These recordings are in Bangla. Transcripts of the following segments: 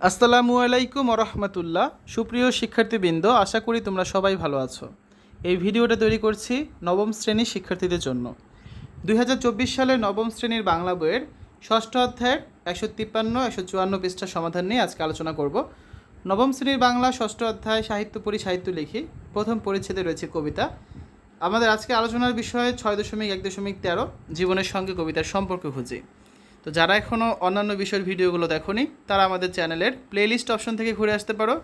আসসালামু আলাইকুম রহমতুল্লাহ সুপ্রিয় শিক্ষার্থীবৃন্দ, আশা করি তোমরা সবাই ভালো আছো। এই ভিডিওটা তৈরি করছি নবম শ্রেণির শিক্ষার্থীদের জন্য। দু হাজার চব্বিশ সালের নবম শ্রেণির বাংলা বইয়ের ষষ্ঠ অধ্যায়ের একশো তিপ্পান্ন, একশো চুয়ান্ন পৃষ্ঠার সমাধান নিয়ে আজকে আলোচনা করব। নবম শ্রেণির বাংলা ষষ্ঠ অধ্যায় সাহিত্য পড়ি, সাহিত্য লিখি। প্রথম পরিচ্ছেদে রয়েছে কবিতা। আমাদের আজকে আলোচনার বিষয়ে ছয় দশমিক এক দশমিক তেরো, জীবনের সঙ্গে কবিতার সম্পর্ক খুঁজি। তো যারা এখনও অন্যান্য বিষয়ের ভিডিওগুলো দেখোনি, তারা আমাদের চ্যানেলের প্লেলিস্ট অপশন থেকে ঘুরে আসতে পারো।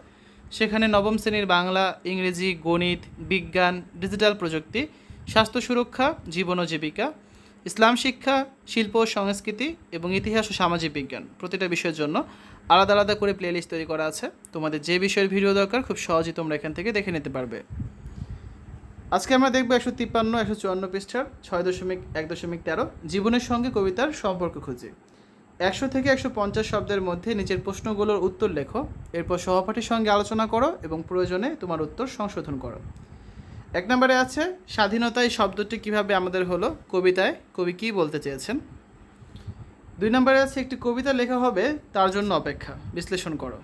সেখানে নবম শ্রেণির বাংলা, ইংরেজি, গণিত, বিজ্ঞান ডিজিটাল প্রযুক্তি, স্বাস্থ্য সুরক্ষা, জীবন ও জীবিকা, ইসলাম শিক্ষা, শিল্প ও সংস্কৃতি এবং ইতিহাস ও সামাজিক বিজ্ঞান প্রতিটা বিষয়ের জন্য আলাদা আলাদা করে প্লেলিস্ট তৈরি করা আছে। তোমাদের যে বিষয়ের ভিডিও দরকার, খুব সহজেই তোমরা এখান থেকে দেখে নিতে পারবে। আজকে আমরা দেখব একশো তিপ্পান্ন, একশো চুয়ান্ন পৃষ্ঠার ছয় দশমিক এক দশমিক তেরো জীবনের সঙ্গে কবিতার সম্পর্ক খুঁজে। একশো থেকে একশো পঞ্চাশ শব্দের মধ্যে নিচের প্রশ্নগুলোর উত্তর লেখো, এরপর সহপাঠীর সঙ্গে আলোচনা করো এবং প্রয়োজনে তোমার উত্তর সংশোধন করো। এক নম্বরে আছে, স্বাধীনতা এই শব্দটি কীভাবে আমাদের হলো? কবিতায় কবি কী বলতে চেয়েছেন? দুই নম্বরে আছে, একটি কবিতা লেখা হবে, তার জন্য অপেক্ষা, বিশ্লেষণ করো।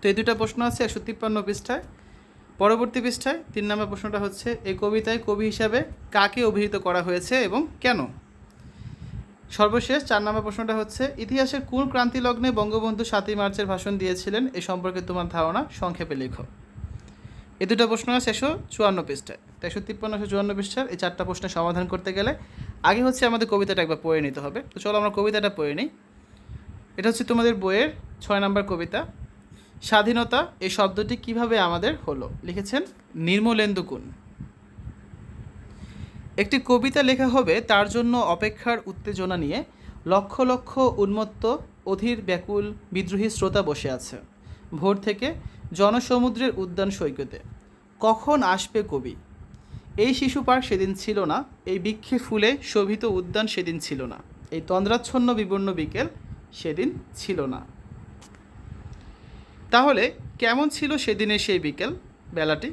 তো এই দুটা প্রশ্ন আছে, একশো তিপ্পান্ন পৃষ্ঠায়। পরবর্তী পৃষ্ঠায় তিন নম্বর প্রশ্নটা হচ্ছে এই কবিতায় কবি হিসাবে কাকে অভিহিত করা হয়েছে এবং কেন? সর্বশেষ চার নম্বর প্রশ্নটা হচ্ছে ইতিহাসের কোন ক্রান্তি লগ্নে বঙ্গবন্ধু সাতই মার্চের ভাষণ দিয়েছিলেন এ সম্পর্কে তোমার ধারণা? সংক্ষেপে লেখো। এই দুটো প্রশ্ন আছে একশো চুয়ান্ন পৃষ্ঠায়। তো তিপ্পান্ন, একশো চুয়ান্ন পৃষ্ঠার এই চারটা প্রশ্নের সমাধান করতে গেলে আগে হচ্ছে আমাদের কবিতাটা একবার পড়ে নিতে হবে। তো চলো আমরা কবিতাটা পড়ে নিই। এটা হচ্ছে তোমাদের বইয়ের ছয় নম্বর কবিতা। স্বাধীনতা, এই শব্দটি কীভাবে আমাদের হলো? লিখেছেন নির্মলেন্দু গুণ একটি কবিতা লেখা হবে তার জন্য অপেক্ষার উত্তেজনা নিয়ে লক্ষ লক্ষ উন্মত্ত, অধীর, ব্যাকুল, বিদ্রোহী শ্রোতা বসে আছে। ভোর থেকে জনসমুদ্রের উদ্যান সৈকতে। কখন আসবে কবি? এই শিশু পার্ক সেদিন ছিল না, এই বৃক্ষে ফুলে শোভিত উদ্যান সেদিন ছিল না, এই তন্দ্রাচ্ছন্ন বিবর্ণ বিকেল সেদিন ছিল না। তাহলে কেমন ছিল সেদিনের সেই বিকেল বেলাটি?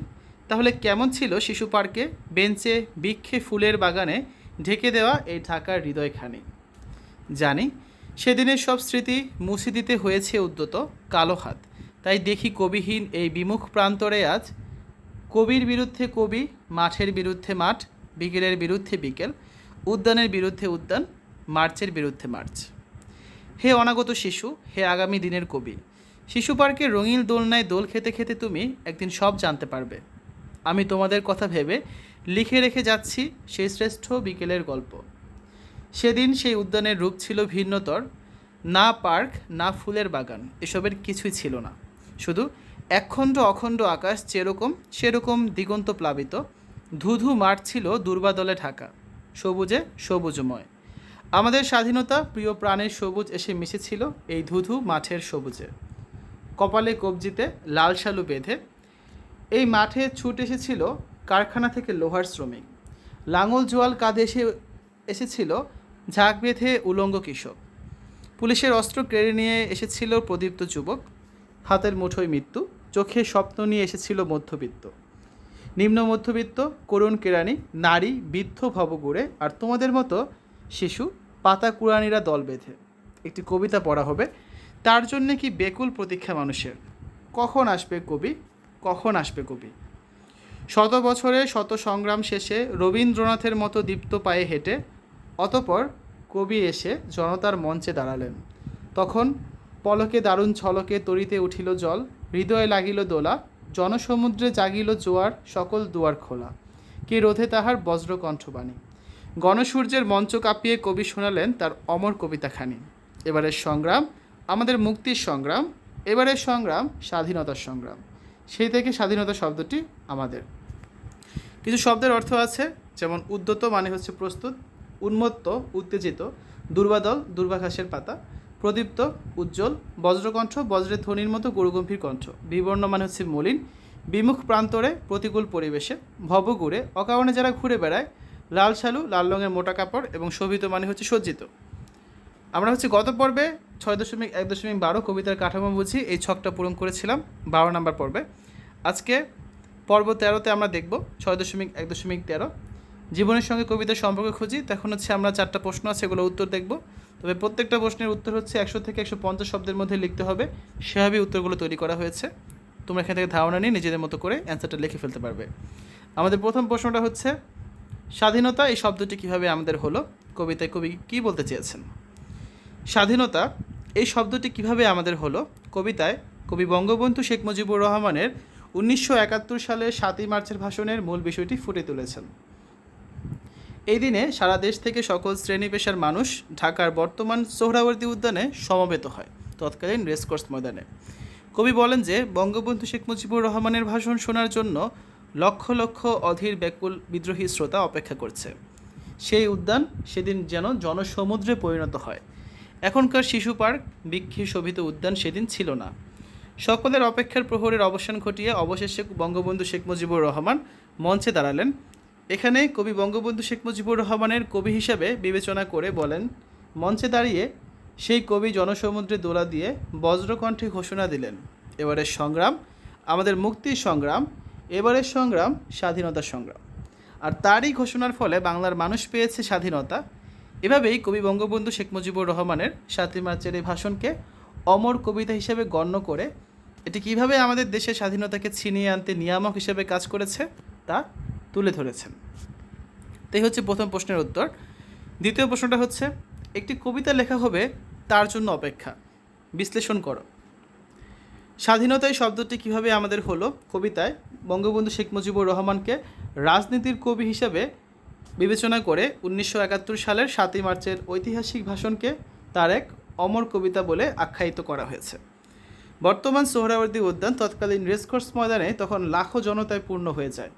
তাহলে কেমন ছিল শিশু পার্কে বেঞ্চে বৃক্ষে ফুলের বাগানে ঢেকে দেওয়া এই ঢাকার হৃদয়খানি? জানি, সেদিনের সব স্মৃতি মুছে দিতে হয়েছে উদ্যত কালো হাত। তাই দেখি কবিহীন এই বিমুখ প্রান্তরে আজ কবির বিরুদ্ধে কবি, মাঠের বিরুদ্ধে মাঠ, বিকেলের বিরুদ্ধে বিকেল, উদ্যানের বিরুদ্ধে উদ্যান, মার্চের বিরুদ্ধে মার্চ। হে অনাগত শিশু, হে আগামী দিনের কবি শিশু পার্কে রঙিন দোলনায় দোল খেতে খেতে তুমি একদিন সব জানতে পারবে। আমি তোমাদের কথা ভেবে লিখে রেখে যাচ্ছি সেই শ্রেষ্ঠ বিকেলের গল্প। সেদিন সেই উদ্যানের রূপ ছিল ভিন্নতর, না পার্ক, না ফুলের বাগান, এসবের কিছুই ছিল না। শুধু একখণ্ড অখণ্ড আকাশ যেরকম, সেরকম দিগন্ত প্লাবিত, ধুধু মাঠ ছিল দুর্বাদলে ঢাকা, সবুজে সবুজময়। আমাদের স্বাধীনতা প্রিয় প্রাণের সবুজ এসে মিশেছিল এই ধুধু মাঠের সবুজে। কপালে কবজিতে লাল শালু বেঁধে এই মাঠে ছুট এসেছিল কারখানা থেকে লোহার শ্রমিক। লাঙল জোয়াল কাঁধে এসে, এসেছিল ঝাঁক বেঁধে উলঙ্গ কৃষক। পুলিশের অস্ত্র কেড়ে নিয়ে এসেছিল প্রদীপ্ত যুবক। হাতের মুঠোয় মৃত্যু, চোখে স্বপ্ন নিয়ে এসেছিল মধ্যবিত্ত। নিম্ন মধ্যবিত্ত, করুণ কেরানি নারী, বৃদ্ধ ভবগুড়ে আর তোমাদের মতো শিশু পাতা কুড়ানিরা দল বেঁধে। একটি কবিতা পড়া হবে। তার জন্যে কি বেকুল প্রতীক্ষা মানুষের? কখন আসবে কবি? কখন আসবে কবি? শত বছরে শত সংগ্রাম শেষে রবীন্দ্রনাথের মতো দীপ্ত পায়ে হেঁটে অতপর কবি এসে জনতার মঞ্চে দাঁড়ালেন। তখন পলকে দারুণ ছলকে তরিতে উঠিল জল, হৃদয়ে লাগিল দোলা, জনসমুদ্রে জাগিল জোয়ার, সকল দুয়ার খোলা। কে রোধে তাহার বজ্র কণ্ঠবাণী গণসূর্যের মঞ্চ কাঁপিয়ে কবি শোনালেন তার অমর কবিতাখানি। এবারের সংগ্রাম আমাদের মুক্তির সংগ্রাম, এবারের সংগ্রাম, স্বাধীনতার সংগ্রাম। সেই থেকে স্বাধীনতা শব্দটি আমাদের। কিছু শব্দের অর্থ আছে, যেমন উদ্যত মানে হচ্ছে প্রস্তুত, উন্মত্ত, উত্তেজিত, দুর্বাদল দুর্বাঘাসের পাতা, প্রদীপ্ত, উজ্জ্বল, বজ্রকণ্ঠ বজ্রের ধ্বনির মতো গুরুগম্ভীর কণ্ঠ। বিবর্ণ মানে হচ্ছে মলিন, বিমুখ প্রান্তরে প্রতিকূল পরিবেশে ভবগুড়ে অকারণে যারা ঘুরে বেড়ায়, লাল শালু, লাল রঙের মোটা কাপড় এবং শোভিত মানে হচ্ছে সজ্জিত। আমরা হচ্ছে গত পর্বে ছয় দশমিক এক দশমিক বারো কবিতার কাঠামো বুঝি এই ছকটা পূরণ করেছিলাম বারো নম্বর পর্বে। আজকে পর্ব তেরোতে আমরা দেখব ছয় দশমিক এক দশমিক তেরো। জীবনের সঙ্গে কবিতার সম্পর্ক খুঁজি, তখন হচ্ছে আমরা চারটা প্রশ্ন আছে, এগুলো উত্তর দেখব। তবে প্রত্যেকটা প্রশ্নের উত্তর হচ্ছে একশো থেকে একশো পঞ্চাশ শব্দের মধ্যে লিখতে হবে সেভাবেই উত্তরগুলো তৈরি করা হয়েছে। তোমরা এখান থেকে ধারণা নিয়ে নিজেদের মতো করে অ্যান্সারটা লিখে ফেলতে পারবে। আমাদের প্রথম প্রশ্নটা হচ্ছে, স্বাধীনতা এই শব্দটি কীভাবে আমাদের হলো? কবিতায় কবি কী বলতে চেয়েছেন? স্বাধীনতা, এই শব্দটি কীভাবে আমাদের হলো? কবিতায় কবি বঙ্গবন্ধু শেখ মুজিবুর রহমানের উনিশশো একাত্তর সালের সাতই মার্চের ভাষণের মূল বিষয়টি ফুটে তুলেছেন। এই দিনে সারা দেশ থেকে সকল শ্রেণি পেশার মানুষ ঢাকার বর্তমান সোহরাওয়ার্দী উদ্যানে সমবেত হয়, তৎকালীন রেসকোর্স ময়দানে। কবি বলেন যে, বঙ্গবন্ধু শেখ মুজিবুর রহমানের ভাষণ শোনার জন্য লক্ষ লক্ষ অধীর ব্যাকুল বিদ্রোহী শ্রোতা অপেক্ষা করছে। সেই উদ্যান সেদিন যেন জনসমুদ্রে পরিণত হয়। এখনকার শিশু পার্ক বৃক্ষে শোভিত উদ্যান সেদিন ছিল না। সকলের অপেক্ষার প্রহরের অবসান ঘটিয়ে অবশেষে বঙ্গবন্ধু শেখ মুজিবুর রহমান মঞ্চে দাঁড়ালেন। এখানে কবি বঙ্গবন্ধু শেখ মুজিবুর রহমানের কবি হিসাবে বিবেচনা করে বলেন, মঞ্চে দাঁড়িয়ে সেই কবি জনসমুদ্রে দোলা দিয়ে বজ্রকণ্ঠে ঘোষণা দিলেন, এবারের সংগ্রাম আমাদের মুক্তির সংগ্রাম, এবারের সংগ্রাম স্বাধীনতা সংগ্রাম। আর তারই ঘোষণার ফলে বাংলার মানুষ পেয়েছে স্বাধীনতা এভাবেই কবি বঙ্গবন্ধু শেখ মুজিবুর রহমানের সাতই মার্চের এই ভাষণকে অমর কবিতা হিসেবে গণ্য করে এটি কীভাবে আমাদের দেশের স্বাধীনতাকে ছিনিয়ে আনতে নিয়ামক হিসেবে কাজ করেছে তা তুলে ধরেছেন। তাই হচ্ছে প্রথম প্রশ্নের উত্তর। দ্বিতীয় প্রশ্নটা হচ্ছে, একটি কবিতা লেখা হবে, তার জন্য অপেক্ষা। বিশ্লেষণ করো। স্বাধীনতায় শব্দটি কীভাবে আমাদের হলো? কবিতায় বঙ্গবন্ধু শেখ মুজিবুর রহমানকে রাজনীতির কবি হিসাবে বিবেচনা করে উনিশশো একাত্তর সালের সাতই মার্চের ঐতিহাসিক ভাষণকে তার এক অমর কবিতা বলে আখ্যায়িত করা হয়েছে। বর্তমান সোহরাওয়ার্দী উদ্যান তৎকালীন রেসকোর্স ময়দানে তখন লাখো জনতায় পূর্ণ হয়ে যায়।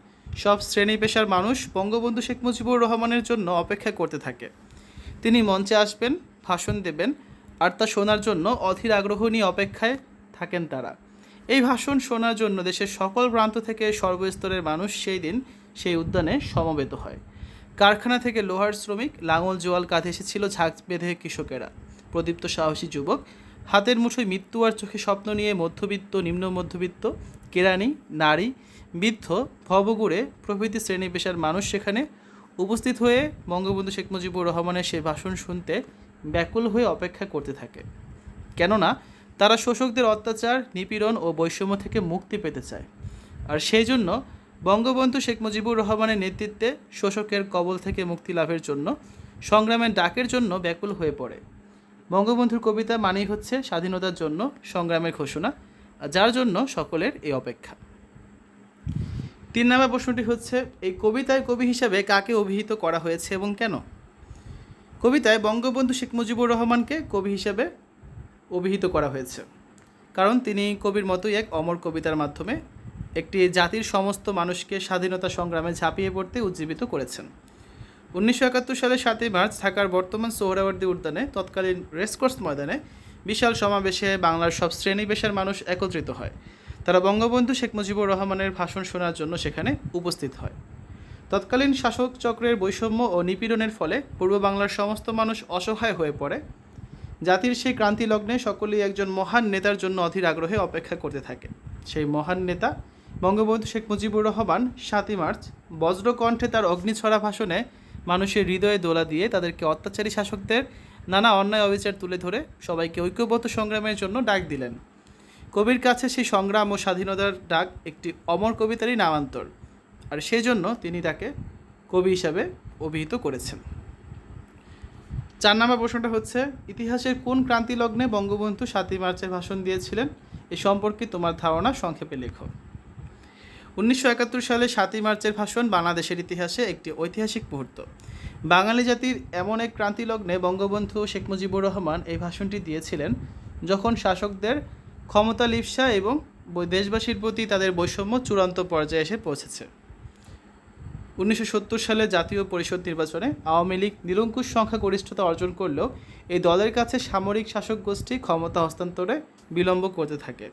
সব শ্রেণি পেশার মানুষ বঙ্গবন্ধু শেখ মুজিবুর রহমানের জন্য অপেক্ষা করতে থাকে। তিনি মঞ্চে আসবেন, ভাষণ দেবেন আর তা শোনার জন্য অধীর আগ্রহ নিয়ে অপেক্ষায় থাকেন তারা। এই ভাষণ শোনার জন্য দেশের সকল প্রান্ত থেকে সর্বস্তরের মানুষ সেই দিন সেই উদ্যানে সমবেত হয়। কারখানা থেকে লোহার শ্রমিক লাঙল জোয়াল কাঁধে এসেছিল ঝাঁক বেঁধে কৃষকেরা। প্রদীপ্ত সাহসী যুবক। হাতের মুঠোয় মৃত্যু আর চোখে স্বপ্ন নিয়ে মধ্যবিত্ত, নিম্ন মধ্যবিত্ত কেরানি নারী, বৃদ্ধ ভবগুড়ে প্রভৃতি শ্রেণি পেশার মানুষ সেখানে উপস্থিত হয়ে বঙ্গবন্ধু শেখ মুজিবুর রহমানের সে ভাষণ শুনতে ব্যাকুল হয়ে অপেক্ষা করতে থাকে। কেননা, তারা শোষকদের অত্যাচার, নিপীড়ন ও বৈষম্য থেকে মুক্তি পেতে চায়। আর সেই জন্য বঙ্গবন্ধু শেখ মুজিবুর রহমানের নেতৃত্বে শোষকের কবল থেকে মুক্তি লাভের জন্য, সংগ্রামের ডাকের জন্য ব্যাকুল হয়ে পড়ে। বঙ্গবন্ধুর কবিতা মানেই হচ্ছে স্বাধীনতার জন্য সংগ্রামের ঘোষণা, যার জন্য সকলের এই অপেক্ষা। তিন নম্বর প্রশ্নটি হচ্ছে, এই কবিতায় কবি হিসাবে কাকে অভিহিত করা হয়েছে এবং কেন? কবিতায় বঙ্গবন্ধু শেখ মুজিবুর রহমানকে কবি হিসাবে অভিহিত করা হয়েছে। কারণ তিনি কবির মতোই এক অমর কবিতার মাধ্যমে একটি জাতির সমস্ত মানুষকে স্বাধীনতা সংগ্রামে ঝাঁপিয়ে পড়তে উজ্জীবিত করেছেন। উনিশশো একাত্তর সালের সাতই মার্চ ঢাকার বর্তমান সোহরাওয়ার্দী উদ্যানে তৎকালীন রেসকোর্স ময়দানে বিশাল সমাবেশে বাংলার সব শ্রেণি পেশার মানুষ একত্রিত হয়। তারা বঙ্গবন্ধু শেখ মুজিবুর রহমানের ভাষণ শোনার জন্য সেখানে উপস্থিত হয়। তৎকালীন শাসক চক্রের বৈষম্য ও নিপীড়নের ফলে পূর্ব বাংলার সমস্ত মানুষ অসহায় হয়ে পড়ে। জাতির সেই ক্রান্তি লগ্নে সকলেই একজন মহান নেতার জন্য অধীর আগ্রহে অপেক্ষা করতে থাকে। সেই মহান নেতা বঙ্গবন্ধু শেখ মুজিবুর রহমান সাতই মার্চ বজ্রকণ্ঠে তার অগ্নিছড়া ভাষণে মানুষের হৃদয়ে দোলা দিয়ে তাদেরকে অত্যাচারী শাসকদের নানা অন্যায় অবিচার তুলে ধরে সবাইকে ঐক্যবদ্ধ সংগ্রামের জন্য ডাক দিলেন। কবির কাছে সেই সংগ্রাম ও স্বাধীনতার ডাক একটি অমর কবিতারই নামান্তর। আর সেই জন্য তিনি তাকে কবি হিসাবে অভিহিত করেছেন। চার নম্বর প্রশ্নটা হচ্ছে, ইতিহাসের কোন ক্রান্তি লগ্নে বঙ্গবন্ধু সাতই মার্চের ভাষণ দিয়েছিলেন? এ সম্পর্কে তোমার ধারণা সংক্ষেপে লেখো। উনিশশো একাত্তর সালে সাতই মার্চের ভাষণ বাংলাদেশের ইতিহাসে একটি ঐতিহাসিক মুহূর্ত। বাঙালি জাতির এমন এক ক্রান্তি লগ্নে বঙ্গবন্ধু শেখ মুজিবুর রহমান এই ভাষণটি দিয়েছিলেন যখন শাসকদের ক্ষমতা লিপসা এবং দেশবাসীর প্রতি তাদের বৈষম্য চূড়ান্ত পর্যায়ে এসে পৌঁছেছে। উনিশশো সত্তর সালে জাতীয় পরিষদ নির্বাচনে আওয়ামী লীগ নিরঙ্কুশ সংখ্যাগরিষ্ঠতা অর্জন করলেও এই দলের কাছে সামরিক শাসক গোষ্ঠী ক্ষমতা হস্তান্তরে বিলম্ব করতে থাকে।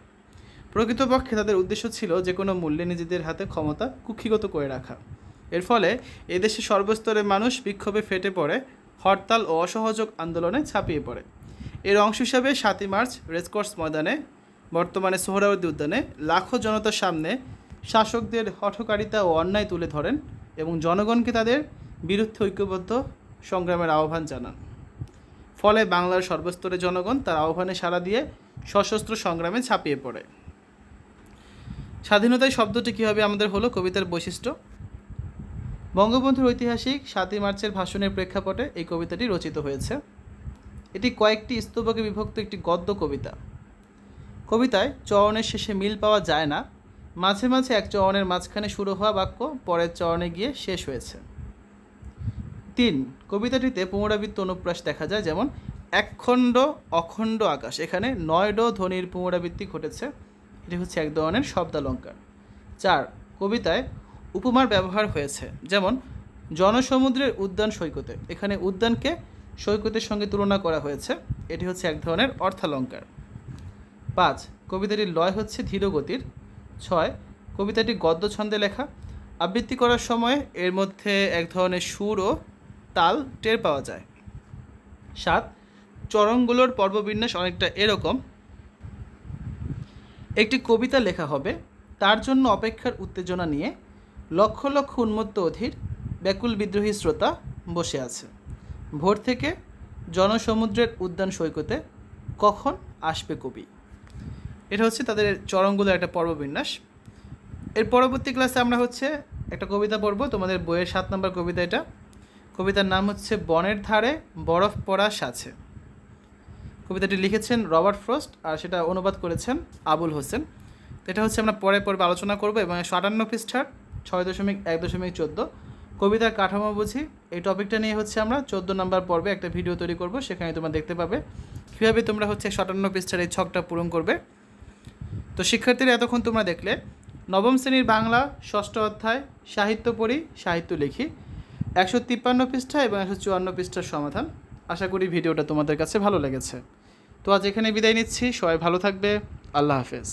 প্রকৃতপক্ষে তাদের উদ্দেশ্য ছিল যে কোনো মূল্যে নিজেদের হাতে ক্ষমতা কুক্ষিগত করে রাখা। এর ফলে এদেশে সর্বস্তরের মানুষ বিক্ষোভে ফেটে পড়ে, হরতাল ও অসহযোগ আন্দোলনে ছাপিয়ে পড়ে। এর অংশ হিসাবে সাতই মার্চ রেসকোর্স ময়দানে, বর্তমানে সোহরাওয়ার্দী উদ্যানে লাখো জনতার সামনে শাসকদের হঠকারিতা ও অন্যায় তুলে ধরেন এবং জনগণকে তাদের বিরুদ্ধে ঐক্যবদ্ধ সংগ্রামের আহ্বান জানান। ফলে বাংলার সর্বস্তরের জনগণ তার আহ্বানে সাড়া দিয়ে সশস্ত্র সংগ্রামে ছাপিয়ে পড়ে। স্বাধীনতায় শব্দটি কীভাবে আমাদের হলো কবিতার বৈশিষ্ট্য? বঙ্গবন্ধুর ঐতিহাসিক সাতই মার্চের ভাষণের প্রেক্ষাপটে এই কবিতাটি রচিত হয়েছে। এটি কয়েকটি স্তবকে বিভক্ত একটি গদ্য কবিতা। কবিতায় চরণের শেষে মিল পাওয়া যায় না, মাঝে মাঝে এক চরণের মাঝখানে শুরু হওয়া বাক্য পরের চরণে গিয়ে শেষ হয়েছে। তিন, কবিতাটিতে পুনরাবৃত্ত অনুপ্রাস দেখা যায়, যেমন, একখণ্ড অখণ্ড আকাশ। এখানে নয় ড ধ্বনির পুনরাবৃত্তি ঘটেছে। এটি হচ্ছে এক ধরনের শব্দালঙ্কার চার কবিতায় উপমার ব্যবহার হয়েছে। যেমন, জনসমুদ্রের উদ্যান সৈকতে। এখানে উদ্যানকে সৈকতের সঙ্গে তুলনা করা হয়েছে। এটি হচ্ছে এক ধরনের অর্থালঙ্কার। পাঁচ, কবিতাটির লয় হচ্ছে ধীরগতির। ছয়, কবিতাটি গদ্য ছন্দে লেখা। আবৃত্তি করার সময় এর মধ্যে এক ধরনের সুর ও তাল টের পাওয়া যায়। সাত চরণগুলোর পর্ববিন্যাস অনেকটা এরকম। একটি কবিতা লেখা হবে। তার জন্য অপেক্ষার উত্তেজনা নিয়ে লক্ষ লক্ষ উন্মত্ত অধীর ব্যাকুল বিদ্রোহী শ্রোতা বসে আছে। ভোর থেকে জনসমুদ্রের উদ্যান সৈকতে কখন আসবে কবি? এটা হচ্ছে তাদের চরণগুলোর একটা পর্ববিন্যাস। এর পরবর্তী ক্লাসে আমরা হচ্ছে একটা কবিতা পড়ব। তোমাদের বইয়ের সাত নম্বর কবিতা এটা। কবিতার নাম হচ্ছে বনের ধারে বরফ পড়া সাছে। কবিতাটি লিখেছেন রবার্ট ফ্রস্ট আর সেটা অনুবাদ করেছেন আবুল হোসেন। এটা হচ্ছে আমরা পরে পর্বে আলোচনা করব এবং একশো আটান্ন পৃষ্ঠার ছয় দশমিক এক দশমিক চোদ্দ। কবিতার কাঠামো বুঝি। এই টপিকটা নিয়ে হচ্ছে আমরা চোদ্দ নম্বর পর্বে একটা ভিডিও তৈরি করব সেখানে তোমরা দেখতে পাবে। কীভাবে তোমরা হচ্ছে আটান্ন পৃষ্ঠার এই ছকটা পূরণ করবে। তো শিক্ষার্থীরা এতক্ষণ তোমরা দেখলে, নবম শ্রেণির বাংলা ষষ্ঠ অধ্যায় সাহিত্য পড়ি, সাহিত্য লিখি। একশো তিপ্পান্ন পৃষ্ঠা এবং একশো চুয়ান্ন পৃষ্ঠার সমাধান। আশা করি ভিডিওটা তোমাদের কাছে ভালো লেগেছে। তো আজ এখানে বিদায় নিচ্ছি। সবাই ভালো থাকবে। আল্লাহ হাফেজ।